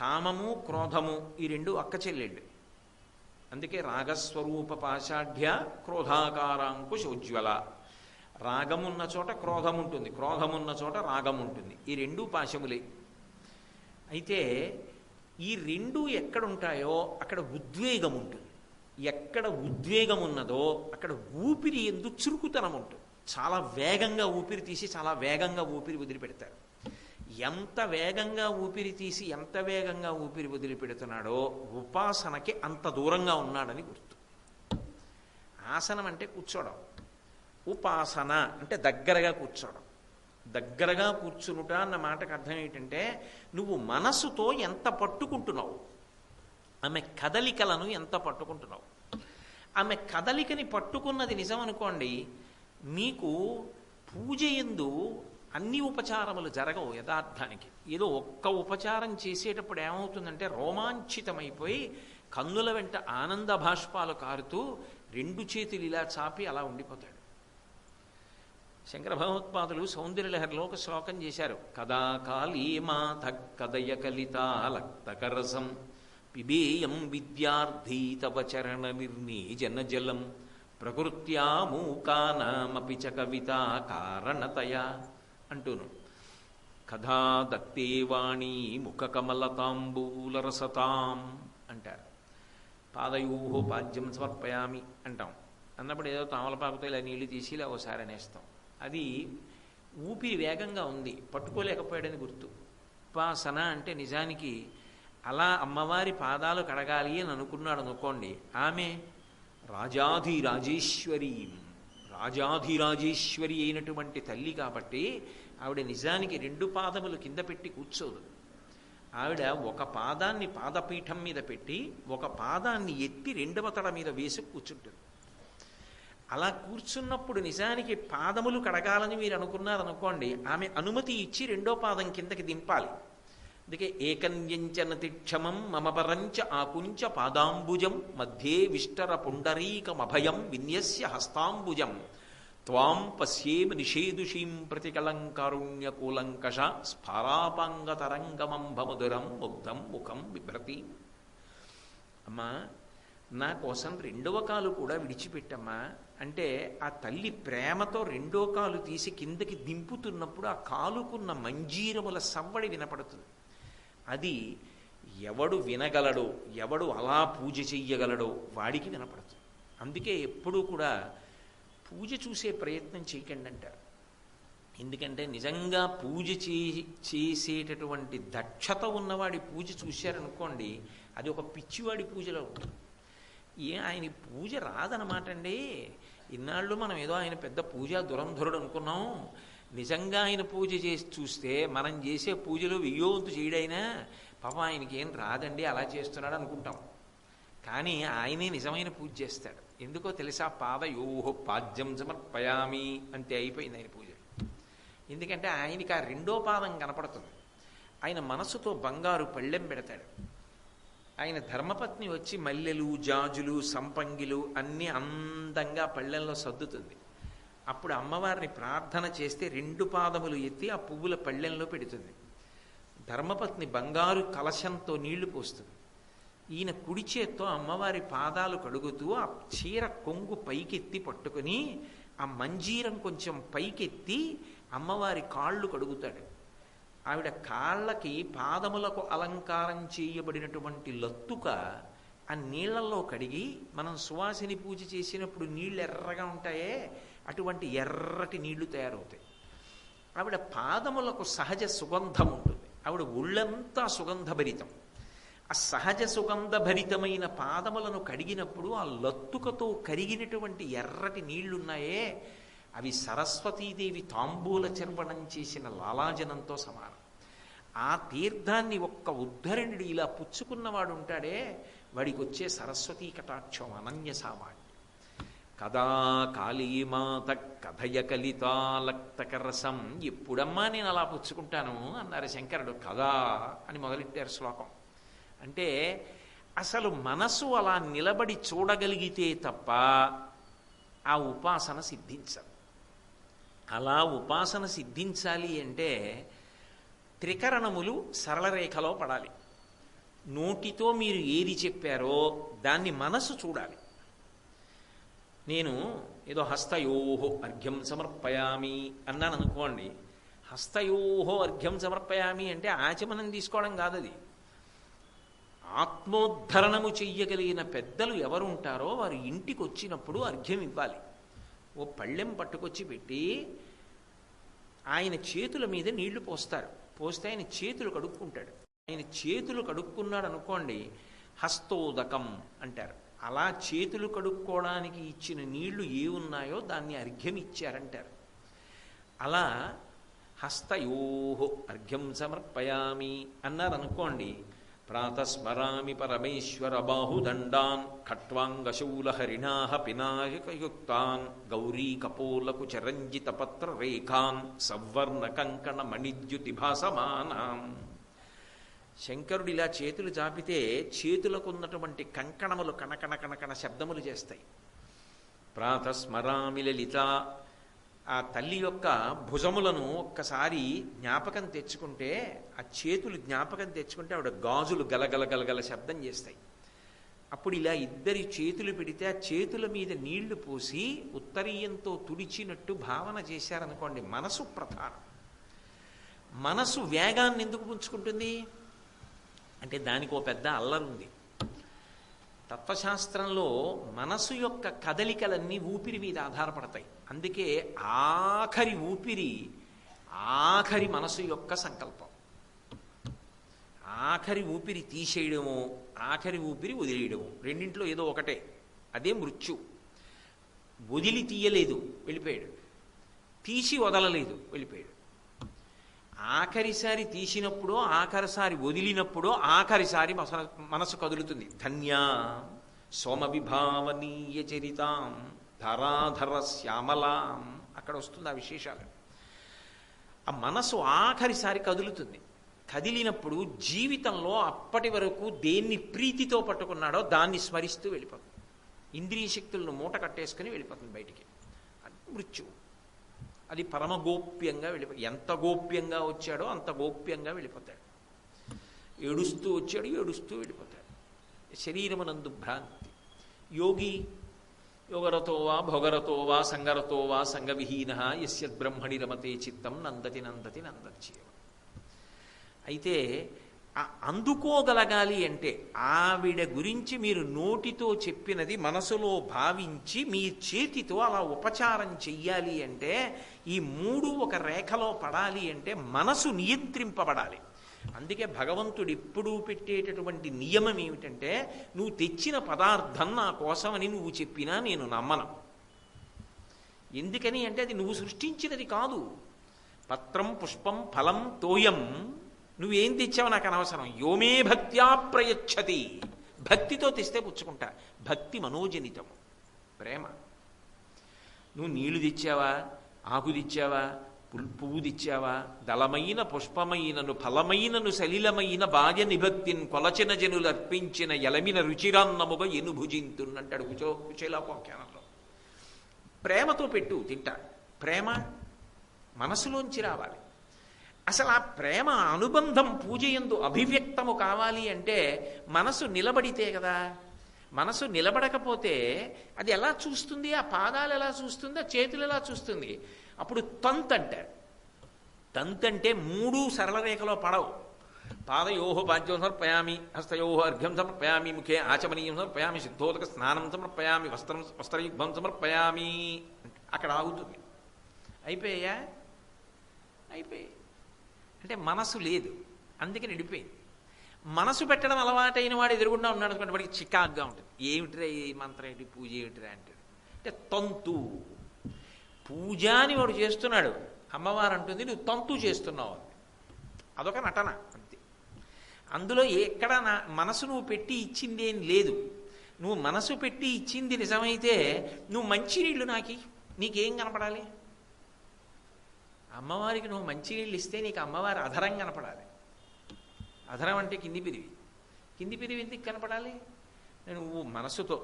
కామము క్రోధము ఈ రెండు అక్క చెల్లెళ్ళు. అందుకే రాగస్వరూప పాషాఢ్య క్రోధాకారాంకుశోజ్వల రాగమున్న చోట క్రోధం ఉంటుంది క్రోధమున్న చోట రాగం ఉంటుంది ఈ రెండు పాశములే. అయితే ఈ రెండు ఎక్కడుంటాయో అక్కడ ఉద్వేగం ఉంటుంది ఎక్కడ ఉద్వేగం ఉన్నదో అక్కడ ఊపిరి ఎందు చురుకుతనం ఉంటుంది చాలా వేగంగా ఊపిరి తీసి చాలా వేగంగా ఊపిరి వదిలిపెడతారు. ఎంత వేగంగా ఊపిరి తీసి ఎంత వేగంగా ఊపిరి వదిలిపెడుతున్నాడో ఉపాసనకి అంత దూరంగా ఉన్నాడని గుర్తు. ఆసనం అంటే కూర్చోవడం ఉపాసన అంటే దగ్గరగా కూర్చోవడం దగ్గరగా కూర్చునుట అన్న మాటకు అర్థం ఏంటంటే నువ్వు మనసుతో ఎంత పట్టుకుంటున్నావు? ఆమె కదలికలను ఎంత పట్టుకుంటున్నావు? ఆమె కదలికని పట్టుకున్నది నిజం అనుకోండి మీకు పూజ ఎందు అన్ని ఉపచారములు జరగవు యథార్థానికి. ఏదో ఒక్క ఉపచారం చేసేటప్పుడు ఏమవుతుందంటే రోమాంచితమైపోయి కన్నుల వెంట ఆనంద భాష్పాలు కారుతూ రెండు చేతులు ఇలా చాపి అలా ఉండిపోతాడు. శంకర భగవత్పాదులు సౌందర్యలహరిలో ఒక శ్లోకం చేశారు. కదా కాళీ మాత కదయ కలితాలక్తకరసం పిబేయం విద్యార్థీ తవ చరణ నిర్నీజన జలం ప్రకృత్యా మూకానామపి చ కవిత కారణతయా అంటూను. కథా దత్తే వాణి ముఖ కమలతాంబూలరసతాం అంటారు. పాదయూహో పాద్యం సమర్పయామి అంటాం. అన్నప్పుడు ఏదో తామలపాకుతో ఇలా నీళ్ళు తీసి ఇలా ఒకసారి అనేస్తాం. అది ఊపిరి వేగంగా ఉంది పట్టుకోలేకపోయాడని గుర్తు. ఉపాసన అంటే నిజానికి అలా అమ్మవారి పాదాలు కడగాలి అని అనుకున్నాడు అనుకోండి ఆమె రాజాధి రాజాధిరాజేశ్వరి రాజాధిరాజేశ్వరి అయినటువంటి తల్లి కాబట్టి ఆవిడ నిజానికి రెండు పాదములు కింద పెట్టి కూర్చోదు. ఆవిడ ఒక పాదాన్ని పాదపీఠం మీద పెట్టి ఒక పాదాన్ని ఎత్తి రెండవ తడ మీద వేసి కూర్చుంటుంది. అలా కూర్చున్నప్పుడు నిజానికి పాదములు కడగాలని మీరు అనుకున్నారనుకోండి ఆమె అనుమతి ఇచ్చి రెండో పాదం కిందకి దింపాలి. అందుకే ఏకన్యంచన తిక్షమం మమ పరంచ ఆకుంచ పాదాంబుజం మధ్యే విష్టర పుండరీకమభయం విన్యస్య హస్తాంబుజం. త్వాం పశ్యేమ నిషేదుషీం ప్రతికలంకారుణ్యకూలంకష స్ఫారాపాంగతరంగమంభమధురం ముగ్ధం ముఖం బిభ్రతి అమ్మా నా కోసం రెండవ కాలు కూడా విడిచిపెట్టమ్మా. అంటే ఆ తల్లి ప్రేమతో రెండో కాలు తీసి కిందకి దింపుతున్నప్పుడు ఆ కాలుకున్న మంజీరముల సవ్వడి వినపడుతుంది. అది ఎవడు వినగలడో ఎవడు అలా పూజ చెయ్యగలడో వాడికి వినపడదు. అందుకే ఎప్పుడూ కూడా పూజ చూసే ప్రయత్నం చేయకండి అంటారు. ఎందుకంటే నిజంగా పూజ చే చేసేటటువంటి దక్షత ఉన్నవాడి పూజ చూశారనుకోండి అది ఒక పిచ్చివాడి పూజలో ఉంటుంది. ఏ ఆయన పూజ రాదనమాట అండి ఇన్నాళ్ళు మనం ఏదో ఆయన పెద్ద పూజ దురంధరుడు అనుకున్నాం. నిజంగా ఆయన పూజ చేసి చూస్తే మనం చేసే పూజలో వెయ్యోంతు చేయడైనా పాపం ఆయనకి ఏం రాదండి అలా చేస్తున్నాడు అనుకుంటాం. కానీ ఆయనే నిజమైన పూజ చేస్తాడు. ఎందుకో తెలుసా? పాద యోహో పాద్యం సమర్పయామి అంతే అయిపోయింది ఆయన పూజ. ఎందుకంటే ఆయనకి ఆ రెండో పాదం కనపడుతుంది. ఆయన మనసుతో బంగారు పళ్ళెం పెడతాడు. ఆయన ధర్మపత్ని వచ్చి మల్లెలు జాజులు సంపంగిలు అన్నీ అందంగా పళ్ళెంలో సర్దుతుంది. అప్పుడు అమ్మవారిని ప్రార్థన చేస్తే రెండు పాదములు ఎత్తి ఆ పువ్వుల పళ్ళెంలో పెడుతుంది. ధర్మపత్ని బంగారు కలశంతో నీళ్ళు పోస్తుంది. ఈయన కుడి చేత్తో అమ్మవారి పాదాలు కడుగుతూ ఆ చీర కొంగు పైకెత్తి పట్టుకుని ఆ మంజీరం కొంచెం పైకెత్తి అమ్మవారి కాళ్ళు కడుగుతాడు. ఆవిడ కాళ్ళకి పాదములకు అలంకారం చేయబడినటువంటి లత్తుక ఆ నీళ్ళలో కడిగి మనం సువాసిని పూజ చేసినప్పుడు నీళ్ళు ఎర్రగా ఉంటాయే అటువంటి ఎర్రటి నీళ్ళు తయారవుతాయి. ఆవిడ పాదములకు సహజ సుగంధం ఉంటుంది ఆవిడ ఒళ్ళంతా సుగంధభరితం. ఆ సహజ సుగంధభరితమైన పాదములను కడిగినప్పుడు ఆ లత్తుకతో కరిగినటువంటి ఎర్రటి నీళ్ళున్నాయే. అవి సరస్వతీదేవి తాంబూల చర్వణం చేసిన లాలాజనంతో సమానం. ఆ తీర్థాన్ని ఒక్క ఉద్ధరణుడు ఇలా పుచ్చుకున్నవాడు ఉంటాడే వాడికి వచ్చే సరస్వతీ కటాక్షం అనన్య సామాన్యం. కదా కాళీమాత కథయ కలితాలక్తకరసం. ఎప్పుడమ్మా నేను అలా పుచ్చుకుంటాను అన్నారు శంకరుడు. కదా అని మొదలెట్టారు శ్లోకం. అంటే అసలు మనసు అలా నిలబడి చూడగలిగితే తప్ప ఆ ఉపాసన సిద్ధించదు. అలా ఉపాసన సిద్ధించాలి అంటే త్రికరణములు సరళ రేఖలో పడాలి. నోటితో మీరు ఏది చెప్పారో దాన్ని మనసు చూడాలి. నేను ఏదో హస్తయోహో అర్ఘ్యం సమర్పయామి అన్నాను అనుకోండి హస్తయోహో అర్ఘ్యం సమర్పయామి అంటే ఆచమనం తీసుకోవడం కాదు అది ఆత్మోద్ధరణము చెయ్యగలిగిన పెద్దలు ఎవరు ఉంటారో వారు ఇంటికి వచ్చినప్పుడు అర్ఘ్యం ఇవ్వాలి. ఓ పళ్ళెం పట్టుకొచ్చి పెట్టి ఆయన చేతుల మీద నీళ్ళు పోస్తారు. పోస్తే ఆయన చేతులు కడుక్కుంటాడు. ఆయన చేతులు కడుక్కున్నాడు అనుకోండి హస్తోదకం అంటారు. అలా చేతులు కడుక్కోవడానికి ఇచ్చిన నీళ్ళు ఏ ఉన్నాయో దాన్ని అర్ఘ్యం ఇచ్చారంటారు. అలా హస్తయోహో అర్ఘ్యం సమర్పయామి అన్నారు అనుకోండి ప్రాతస్మరామి పరమేశ్వర బాహుదండాన్ ఖట్వాంగశూల హరిణాహ పినాయకయుక్తాన్ గౌరీ కపోలకు చరంజిత పత్ర రేఖాన్ సవర్ణ కంకణ మణిద్యుతి భాసమానాం శంకరుడు ఇలా చేతులు చాపితే చేతులకు ఉన్నటువంటి కంకణములు కణకణ కణకణ శబ్దములు చేస్తాయి. ప్రాతస్మరామి లలిత ఆ తల్లి యొక్క భుజములను ఒక్కసారి జ్ఞాపకం తెచ్చుకుంటే ఆ చేతులు జ్ఞాపకం తెచ్చుకుంటే ఆవిడ గాజులు గలగల గలగల శబ్దం చేస్తాయి. అప్పుడు ఇలా ఇద్దరి చేతులు పెడితే ఆ చేతుల మీద నీళ్ళు పోసి ఉత్తరీయంతో తుడిచినట్టు భావన చేశారనుకోండి మనసు ప్రధానం. మనసు వేగాన్ని ఎందుకు పుంచుకుంటుంది అంటే దానికి ఓ పెద్ద అల్లరుంది తత్వశాస్త్రంలో మనసు యొక్క కదలికలన్నీ ఊపిరి మీద ఆధారపడతాయి. అందుకే ఆఖరి ఊపిరి ఆఖరి మనసు యొక్క సంకల్పం. ఆఖరి ఊపిరి తీసేయడము ఆఖరి ఊపిరి వదిలేయడము. రెండింట్లో ఏదో ఒకటే. అదే మృత్యు. వదిలి తీయలేదు వెళ్ళిపోయాడు. తీసి వదలలేదు వెళ్ళిపోయాడు. ఆఖరిసారి తీసినప్పుడు ఆఖరిసారి వదిలినప్పుడు ఆఖరిసారి మనసు కదులుతుంది. ధన్యా సోమ విభావనీయ చరితాం ధరాధర శ్యామలాం. అక్కడ వస్తుంది ఆ విశేషాలు. ఆ మనసు ఆఖరిసారి కదులుతుంది. కదిలినప్పుడు జీవితంలో అప్పటి వరకు దేన్ని ప్రీతితో పట్టుకున్నాడో దాన్ని స్మరిస్తూ వెళ్ళిపోతుంది. ఇంద్రియ శక్తులను మూట కట్టేసుకుని వెళ్ళిపోతుంది బయటికి. మృత్యువు. అది పరమ గోప్యంగా వెళ్ళిపో ఎంత గోప్యంగా వచ్చాడో అంత గోప్యంగా వెళ్ళిపోతాడు. ఏడుస్తూ వచ్చాడు ఏడుస్తూ వెళ్ళిపోతాడు. శరీరమునందు భ్రాంతి. యోగి యోగరతో వా భోగరతో వా సంగరతో వా సంగవిహీన యస్యద్బ్రహ్మణి రమతే చిత్తం నందతి నందతి నందచ్చేవ అయితే అందుకోగలగాలి అంటే ఆవిడ గురించి మీరు నోటితో చెప్పినది మనసులో భావించి మీ చేతితో అలా ఉపచారం చెయ్యాలి అంటే ఈ మూడు ఒక రేఖలో పడాలి అంటే మనసు నియంత్రింపబడాలి. అందుకే భగవంతుడు ఎప్పుడూ పెట్టేటటువంటి నియమం ఏమిటంటే నువ్వు తెచ్చిన పదార్థం నా కోసమని నువ్వు చెప్పినా నేను నమ్మను. ఎందుకని అంటే అది నువ్వు సృష్టించినది కాదు. పత్రం పుష్పం ఫలం తోయం నువ్వేం తెచ్చావు నాకు అనవసరం. యోమే భక్త్యా ప్రయచ్చతి. భక్తితో తెస్తే పుచ్చుకుంటా. భక్తి మనోజనితము ప్రేమ. నువ్వు నీళ్ళు తెచ్చావా? ఆకు తెచ్చావా? పువ్వు తెచ్చావా? దళమైన పుష్పమైనను ఫలమైనను సలిలమైన బాల్య నిభక్తిని కొలచిన జనులు అర్పించిన ఎలమిన రుచిరాన్నముగా ఎనుభుజింతున్నంటాడు కుచో కుచేలాపాఖ్యానంలో ప్రేమతో పెట్టు తింటా. ప్రేమ మనసులోంచి రావాలి. అసలు ఆ ప్రేమ అనుబంధం పూజ ఎందు అభివ్యక్తము కావాలి అంటే మనసు నిలబడితే కదా. మనసు నిలబడకపోతే అది ఎలా చూస్తుంది? ఆ పాదాలు ఎలా చూస్తుంది? ఆ చేతులు ఎలా చూస్తుంది? అప్పుడు తంత్ అంటారు. తంత్ అంటే మూడు సరళ రేఖలో పడవు. పాదయోహో పాద్యం సమర్పయామి హస్తయోహో అర్ఘ్యం సమర్పయామి ముఖే ఆచమనీయం సమర్పయామి సిద్ధోదక స్నానం సమర్పయామి వస్త్రం వస్త్రయుగ్మం సమర్పయామి. అక్కడ ఆగుతుంది. అయిపోయా అయిపోయాయి. అంటే మనసు లేదు. అందుకని నిడిపోయింది. మనసు పెట్టడం అలవాటైన వాడు ఎదురుగుండా ఉన్నాడు అనుకోండి వాడికి చికాగ్గా ఉంటుంది. ఏమిటిరా ఈ మంత్రం? ఏంటి? పూజ ఏమిటిరా? అంటే అంటే తంతు. పూజ అని వాడు చేస్తున్నాడు. అమ్మవారు అంటుంది నువ్వు తంతు చేస్తున్నావు. అదొక నటన అంతే. అందులో ఎక్కడ నా మనసు నువ్వు పెట్టి ఇచ్చింది ఏం లేదు. నువ్వు మనసు పెట్టి ఇచ్చింది నిజమైతే నువ్వు మంచినీళ్ళు నాకి. నీకేం కనపడాలి? అమ్మవారికి నువ్వు మంచినీళ్ళు ఇస్తే నీకు అమ్మవారి అధరం కనపడాలి. అధరం అంటే కింది పిరివి. కింది పిరివి ఎందుకు కనపడాలి? నువ్వు మనసుతో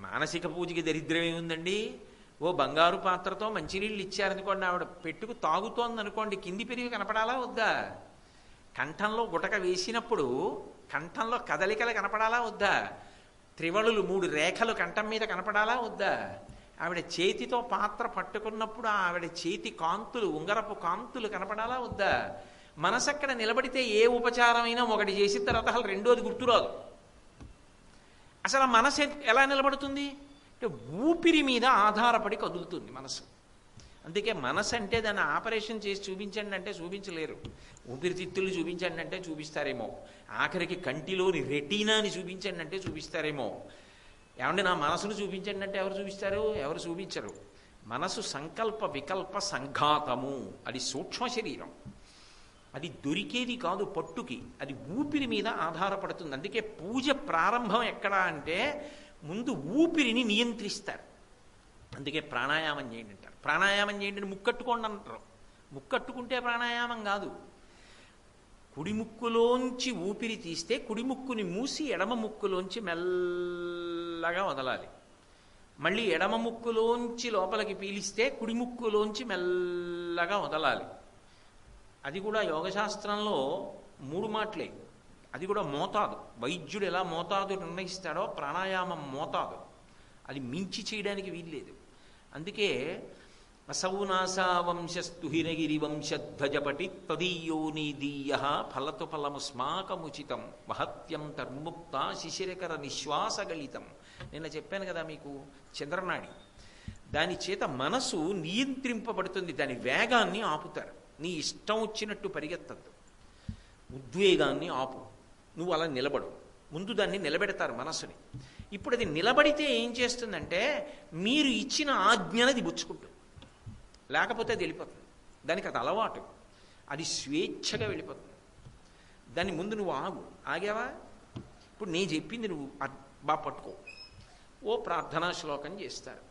మానసిక పూజకి దరిద్రం ఏముందండి? ఓ బంగారు పాత్రతో మంచినీళ్ళు ఇచ్చారనుకోండి ఆవిడ పెట్టుకు తాగుతోంది అనుకోండి కింది పిరివి కనపడాలా వద్దా? కంఠంలో గుటక వేసినప్పుడు కంఠంలో కదలికలు కనపడాలా వద్దా? త్రివళులు మూడు రేఖలు కంఠం మీద కనపడాలా వద్దా? ఆవిడ చేతితో పాత్ర పట్టుకున్నప్పుడు ఆవిడ చేతి కాంతులు ఉంగరపు కాంతులు కనపడాలా వద్దా? మనసు అక్కడ నిలబడితే ఏ ఉపచారమైనా ఒకటి చేసిన తర్వాత అసలు రెండోది గుర్తురాదు. అసలు మనసు ఎలా నిలబడుతుంది? అంటే ఊపిరి మీద ఆధారపడి కదులుతుంది మనసు. అందుకే మనసు అంటే దాన్ని ఆపరేషన్ చేసి చూపించండి అంటే చూపించలేరు. ఊపిరితిత్తులు చూపించండి అంటే చూపిస్తారేమో. ఆఖరికి కంటిలోని రెటీనాని చూపించండి అంటే చూపిస్తారేమో. ఏమంటే నా మనసును చూపించండి అంటే ఎవరు చూపిస్తారు? ఎవరు చూపించరు. మనసు సంకల్ప వికల్ప సంఘాతము. అది సూక్ష్మ శరీరం. అది దొరికేది కాదు పట్టుకి. అది ఊపిరి మీద ఆధారపడుతుంది. అందుకే పూజ ప్రారంభం ఎక్కడ అంటే ముందు ఊపిరిని నియంత్రిస్తారు. అందుకే ప్రాణాయామం చేయండి అంటారు. ప్రాణాయామం చేయండి ముక్కట్టుకోండి అంటారు. ముక్కట్టుకుంటే ప్రాణాయామం కాదు. కుడి ముక్కులోంచి ఊపిరి తీస్తే కుడి ముక్కుని మూసి ఎడమ ముక్కులోంచి మెల్ల మెల్లగా వదలాలి. మళ్ళీ ఎడమ ముక్కులోంచి లోపలికి పీలిస్తే కుడి ముక్కులోంచి మెల్లగా వదలాలి. అది కూడా యోగశాస్త్రంలో మూడు మాటలే. అది కూడా మోతాదు. వైద్యుడు ఎలా మోతాదు నిర్ణయిస్తాడో ప్రాణాయామం మోతాదు. అది మించి చేయడానికి వీల్లేదు. అందుకే అసౌనాసా వంశస్తుహిరగిరి వంశధ్వజపటి తదీయో నీదీయ ఫలతు ఫలముస్మాకముచితం. మహత్యం తర్ముక్త శిశిరకర నిశ్వాసగళితం. నిన్న చెప్పాను కదా మీకు చంద్రనాడి. దాని చేత మనసు నియంత్రింపబడుతుంది దాని వేగాన్ని ఆపుతారు. నీ ఇష్టం వచ్చినట్టు పరిగెత్తద్దు. ఉద్వేగాన్ని ఆపు. నువ్వు అలా నిలబడు. ముందు దాన్ని నిలబెడతారు మనసుని. ఇప్పుడు అది నిలబడితే ఏం చేస్తుందంటే మీరు ఇచ్చిన ఆజ్ఞనది బుచ్చుకుంటుంది లేకపోతే అది వెళ్ళిపోతుంది. దానికి అది అలవాటు. అది స్వేచ్ఛగా వెళ్ళిపోతుంది. దాని ముందు నువ్వు ఆగు. ఆగావా? ఇప్పుడు నేను చెప్పింది నువ్వు బాగా పట్టుకో. ఓ ప్రార్థనా శ్లోకం చేస్తారు